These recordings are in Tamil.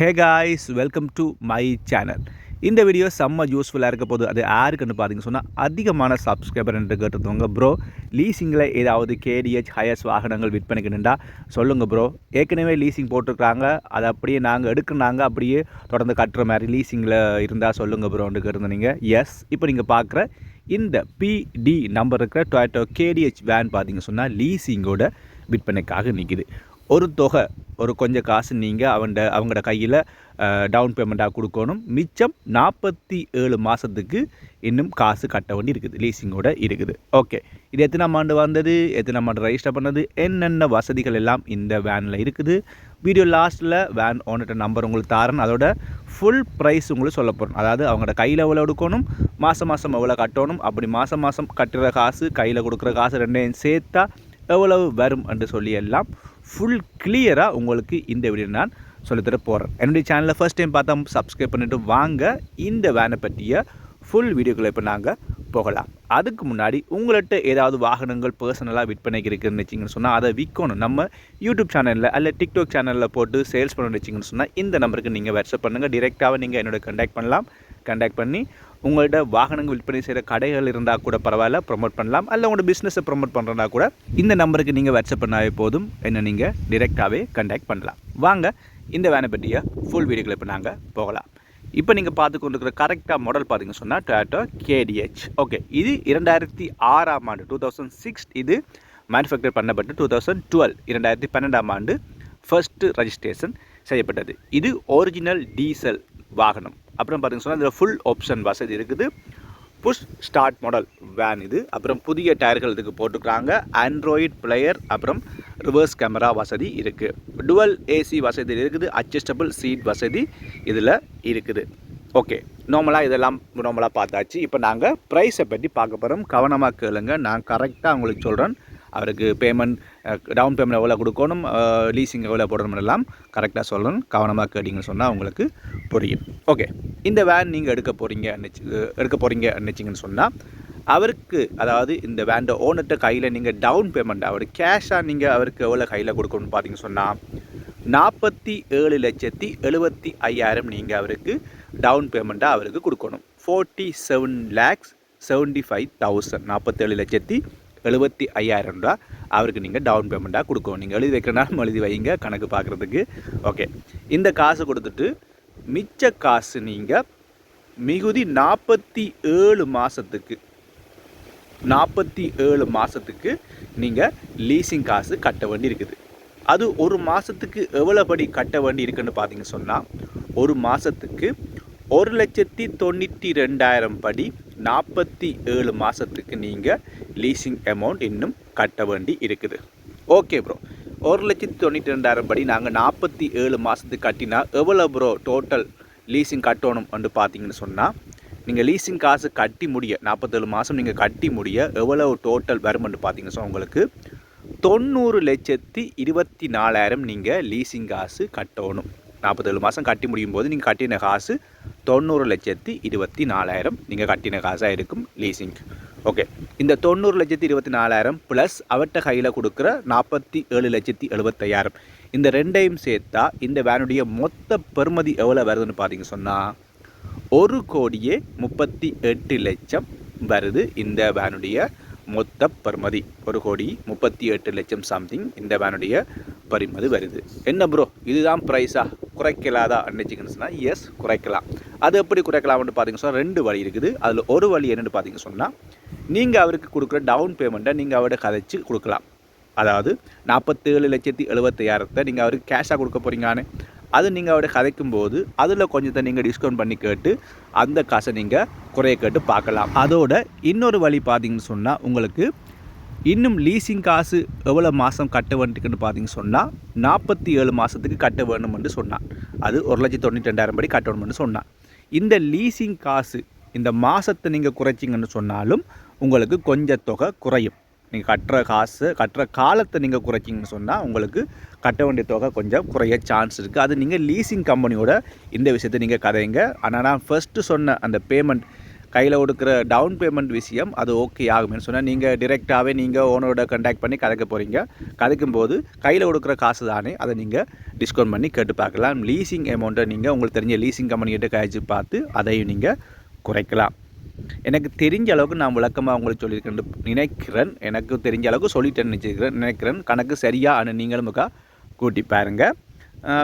Hey guys welcome to my channel இந்த வீடியோ செம்ம யூஸ்ஃபுல்லாக இருக்க போது அது யாருக்குன்னு பார்த்தீங்க சொன்னால் அதிகமான சப்ஸ்கிரைபர் என்று கேட்டிருந்தவங்க ப்ரோ லீசிங்கில் ஏதாவது கேடிஹெச் ஹையர்ஸ் வாகனங்கள் விற்பனைக்கு சொல்லுங்கள் ப்ரோ ஏற்கனவே லீசிங் போட்டிருக்காங்க அதை அப்படியே நாங்கள் எடுக்கிறாங்க அப்படியே தொடர்ந்து கட்டுற மாதிரி லீசிங்கில் இருந்தால் சொல்லுங்கள் ப்ரோன்னு கேட்டிருந்தீங்க. எஸ் இப்போ நீங்கள் பார்க்குற இந்த பிடி நம்பர் இருக்கிற டொயட்டோ கேடிஹெச் வேன் பார்த்தீங்க சொன்னால் லீசிங்கோட விற்பனைக்காக நிற்கிது ஒரு தொகை ஒரு கொஞ்சம் காசு நீங்கள் அவன்கிட்ட அவங்களோட கையில் டவுன் பேமெண்ட்டாக கொடுக்கணும். மிச்சம் நாற்பத்தி ஏழு மாதத்துக்கு இன்னும் காசு கட்ட வேண்டி இருக்குது. லீசிங்கோட இருக்குது. ஓகே இது எத்தனாம் ஆண்டு வந்தது எத்தனாம் ஆண்டு ரெஜிஸ்டர் பண்ணது? என்னென்ன வசதிகள் எல்லாம் இந்த வேனில் இருக்குது? வீடியோ லாஸ்ட்டில் வேன் ஓனர்கிட்ட நம்பர் உங்களுக்கு தாரன். அதோட ஃபுல் ப்ரைஸ் உங்களுக்கு சொல்ல போகிறோம் அதாவது அவங்களோட கையில் எவ்வளோ எடுக்கணும்? மாதம் மாதம் எவ்வளோ கட்டணும்? அப்படி மாதம் மாதம் கட்டுற காசு கையில் கொடுக்குற காசு ரெண்டையும் சேர்த்தா எவ்வளவு வரும் என்று சொல்லி எல்லாம் ஃபுல் கிளியராக உங்களுக்கு இந்த வீடியோ நான் சொல்லித்தர போகிறேன் என்னுடைய சேனலில் ஃபஸ்ட் டைம் பார்த்தா சப்ஸ்கிரைப் பண்ணிவிட்டு வாங்க. இந்த வேனை பற்றிய ஃபுல் வீடியோக்களை இப்போ நாங்கள் போகலாம். அதுக்கு முன்னாடி உங்கள்கிட்ட ஏதாவது வாகனங்கள் பர்சனலாக விற்பனைக்கு இருக்குதுன்னு வச்சிங்கன்னு சொன்னால் அதை விற்கணும் நம்ம யூடியூப் சேனலில் அல்ல டிக்டாக் சேனலில் போட்டு சேல்ஸ் பண்ணணும்னு வச்சிங்கன்னு சொன்னால் இந்த நம்பருக்கு நீங்கள் வாட்ஸ்அப் பண்ணுங்கள் டிரெக்டாக நீங்கள் என்னோட கண்டாக்ட் பண்ணலாம். கண்டாக்ட் பண்ணி உங்கள்கிட்ட வாகனங்கள் விற்பனை செய்கிற கடைகள் இருந்தால் கூட பரவாயில்ல ப்ரொமோட் பண்ணலாம். அல்ல உங்களோட பிஸ்னஸை ப்ரொமோட் பண்ணுறதா கூட இந்த நம்பருக்கு நீங்கள் வாட்ஸ்அப் பண்ணாவே போதும். என்ன நீங்கள் டிரெக்டாகவே கண்டாக்ட் பண்ணலாம். வாங்க இந்த வேனை பற்றிய ஃபுல் வீடியோக்களை இப்போ நாங்கள் போகலாம். இப்போ நீங்கள் பார்த்து கொண்டிருக்கிற கரெக்டாக மாடல் பார்த்தீங்க சொன்னால் டொயாட்டோ கேடிஹெச் ஓகே இது இரண்டாயிரத்தி ஆறாம் ஆண்டு டூ தௌசண்ட் சிக்ஸ் இது மேனுஃபேக்சர் பண்ணப்பட்டு டூ தௌசண்ட் டுவெல் இரண்டாயிரத்தி பன்னெண்டாம் ஆண்டு ஃபர்ஸ்ட்டு ரெஜிஸ்ட்ரேஷன் செய்யப்பட்டது. இது ஒரிஜினல் டீசல் வாகனம். அப்புறம் பார்த்தீங்க சொன்னால் இதில் ஃபுல் ஆப்ஷன் வசதி இருக்குது. புஷ் ஸ்டார்ட் மாடல் வேன் இது. அப்புறம் புதிய டயர்கள் இதுக்கு போட்டுக்கிறாங்க ஆண்ட்ராய்ட் பிளேயர் அப்புறம் ரிவர்ஸ் கேமரா வசதி இருக்குது டுவல் ஏசி வசதி இருக்குது. அட்ஜஸ்டபிள் சீட் வசதி இதில் இருக்குது. ஓகே நார்மலாக இதெல்லாம் நார்மலாக பார்த்தாச்சு. இப்போ நாங்கள் ப்ரைஸை பற்றி பார்க்க போகிறோம் கவனமாக கேளுங்க. நான் கரெக்டாக உங்களுக்கு சொல்கிறேன் அவருக்கு பேமெண்ட் டவுன் பேமெண்ட் எவ்வளோ கொடுக்கணும் லீசிங் எவ்வளோ போடணும் எல்லாம் கரெக்டாக சொல்லணும். கவனமாக கேட்டிங்கன்னு சொன்னால் உங்களுக்கு புரியும். ஓகே இந்த வேன் நீங்கள் எடுக்க போகிறீங்க எடுக்க போகிறீங்க நினச்சிங்கன்னு சொன்னால் அவருக்கு அதாவது இந்த வேண்ட ஓனர்கிட்ட கையில் நீங்கள் டவுன் பேமெண்ட் அவர் கேஷாக நீங்கள் அவருக்கு எவ்வளோ கையில் கொடுக்கணும்னு பார்த்தீங்கன்னு சொன்னால் நாற்பத்தி ஏழு லட்சத்தி எழுபத்தி ஐயாயிரம் நீங்கள் அவருக்கு டவுன் பேமெண்ட்டாக அவருக்கு கொடுக்கணும். Forty seven lakhs seventy five thousand நாற்பத்தேழு லட்சத்தி எழுபத்தி ஐயாயிரம் ரூபா அவருக்கு நீங்கள் டவுன் பேமெண்ட்டாக கொடுக்கணும். நீங்கள் எழுதி வைக்கிறனாலும் எழுதி வைங்க கணக்கு பார்க்குறதுக்கு. ஓகே இந்த காசு கொடுத்துட்டு மிச்ச காசு நீங்கள் மிகுதி நாற்பத்தி ஏழு மாதத்துக்கு நாற்பத்தி ஏழு மாதத்துக்கு நீங்கள் லீசிங் காசு கட்ட வேண்டி இருக்குது. அது ஒரு மாதத்துக்கு எவ்வளோ படி கட்ட வேண்டி இருக்குன்னு பார்த்தீங்க சொன்னால் ஒரு மாதத்துக்கு ஒரு லட்சத்தி தொண்ணூற்றி ரெண்டாயிரம் படி நாற்பத்தி ஏழு மாதத்துக்கு நீங்கள் லீசிங் அமௌண்ட் இன்னும் கட்ட வேண்டி இருக்குது. ஓகே ப்ரோ ஒரு லட்சத்தி தொண்ணூற்றி ரெண்டாயிரம் படி நாங்கள் நாற்பத்தி ஏழு மாதத்துக்கு கட்டினா எவ்வளோ ப்ரோ டோட்டல் லீசிங் கட்டணும் வந்து பார்த்தீங்கன்னு சொன்னால் நீங்கள் லீசிங் காசு கட்டி முடிய நாற்பத்தேழு மாதம் நீங்கள் கட்டி முடிய எவ்வளோ டோட்டல் வருமென்று பார்த்தீங்கன்னா சொன்னால் உங்களுக்கு தொண்ணூறு லட்சத்தி இருபத்தி நாலாயிரம் நீங்கள் லீசிங் காசு கட்டணும். நாற்பத்தேழு மாதம் கட்டி முடியும் போது நீங்கள் கட்டின காசு தொண்ணூறு லட்சத்தி இருபத்தி நாலாயிரம். நீங்கள் கட்டின காசாக இருக்கும் லீசிங் ஓகே இந்த தொண்ணூறு லட்சத்தி இருபத்தி நாலாயிரம் ப்ளஸ் அவர்கிட்ட கையில் கொடுக்குற நாற்பத்தி ஏழு லட்சத்தி எழுபத்தையாயிரம். இந்த ரெண்டையும் சேர்த்தா இந்த வேனுடைய மொத்த பெறுமதி எவ்வளோ வருதுன்னு பார்த்தீங்க சொன்னால் ஒரு கோடியே முப்பத்தி எட்டு லட்சம் வருது இந்த வேனுடைய மொத்த பருமதி ஒரு கோடி முப்பத்தி எட்டு லட்சம் சம்திங் இந்த வேனுடைய பரிமதி வருது. என்ன ப்ரோ இதுதான் ப்ரைஸா குறைக்கலாதா? நினச்சிங்கன்னு சொன்னால் எஸ் குறைக்கலாம். அது எப்படி குறைக்கலாம்னு பார்த்தீங்க சொன்னால் ரெண்டு வழி இருக்குது. அதில் ஒரு வழி என்னென்னு பார்த்தீங்க சொன்னால் நீங்கள் அவருக்கு கொடுக்குற டவுன் பேமெண்ட்டை நீங்கள் அவர்கிட்ட கதைச்சு கொடுக்கலாம். அதாவது நாற்பத்தேழு லட்சத்தி எழுபத்தையாயிரத்தை நீங்கள் அவருக்கு கேஷாக கொடுக்க போகிறீங்கன்னு அது நீங்கள் அவரை கதைக்கும் போது அதில் கொஞ்சத்தை நீங்கள் டிஸ்கவுண்ட் பண்ணி கேட்டு அந்த காசை நீங்கள் குறைய கேட்டு பார்க்கலாம். அதோட இன்னொரு வழி பார்த்தீங்கன்னு சொன்னால் உங்களுக்கு இன்னும் லீசிங் காசு எவ்வளோ மாதம் கட்ட வேண்டியிருக்குன்னு பார்த்தீங்கன்னு சொன்னால் நாற்பத்தி ஏழு மாதத்துக்கு கட்ட வேணும்னு சொன்னான். அது ஒரு லட்சத்தி தொண்ணூற்றி ரெண்டாயிரம் படி கட்டணும்னு சொன்னான். இந்த லீசிங் காசு இந்த மாதத்தை நீங்கள் குறைச்சிங்கன்னு சொன்னாலும் உங்களுக்கு கொஞ்சம் தொகை குறையும். நீங்கள் கட்டுற காசு கட்டுற காலத்தை நீங்கள் குறைச்சிங்கன்னு சொன்னால் உங்களுக்கு கட்ட வேண்டிய தொகை கொஞ்சம் குறைய சான்ஸ் இருக்குது அது நீங்கள் லீசிங் கம்பெனியோட இந்த விஷயத்தை நீங்கள் கதைங்க. ஆனால் நான் ஃபஸ்ட்டு சொன்ன அந்த பேமெண்ட் கையில் கொடுக்குற டவுன் பேமெண்ட் விஷயம் அது ஓகே ஆகும்னு சொன்னால் நீங்கள் டிரெக்டாகவே நீங்கள் ஓனரோட கண்டாக்ட் பண்ணி கதைக்க போகிறீங்க கதைக்கும் போது கையில் கொடுக்குற காசு தானே அதை நீங்கள் டிஸ்கவுண்ட் பண்ணி கேட்டு பார்க்கலாம். லீசிங் அமௌண்ட்டை நீங்கள் உங்களுக்கு தெரிஞ்ச லீசிங் கம்பெனிகிட்ட கழிச்சு பார்த்து அதையும் நீங்கள் குறைக்கலாம். எனக்கு தெரிஞ்ச அளவுக்கு நான் விளக்கமாக உங்களுக்கு சொல்லியிருக்கேன். நினைக்கிறேன் எனக்கு தெரிஞ்ச அளவுக்கு சொல்லிட்டேன்னு நினச்சிருக்கிறேன். நினைக்கிறேன் கணக்கு சரியா அனு நீங்களும் முக்கா கூட்டி பாருங்கள்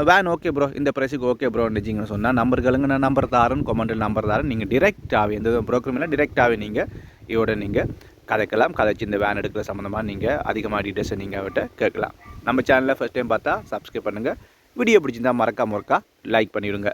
வேன் ஓகே ப்ரோ இந்த ப்ரைஸுக்கு ஓகே ப்ரோ நிச்சிங்கன்னு சொன்னால் நம்பர்களுங்க நான் நம்பர் தாருன்னு கொமெண்டில் நம்பர் தாரேன் நீங்கள் டிரெக்டாகவே எந்த ப்ரோக்கரும் இல்லை டிரெக்டாகவே நீங்கள் இதோட நீங்கள் கதைக்கலாம் கதைச்சு இந்த வேன் எடுக்கிற சம்மந்தமாக நீங்கள் அதிகமாக டீட்டெயில்ஸை நீங்கள் அவட்ட கேட்கலாம். நம்ம சேனலில் ஃபஸ்ட் டைம் பார்த்தா சப்ஸ்கிரைப் பண்ணுங்கள் வீடியோ பிடிச்சிருந்தா மறக்காம ஒருக்கா லைக் பண்ணிவிடுங்க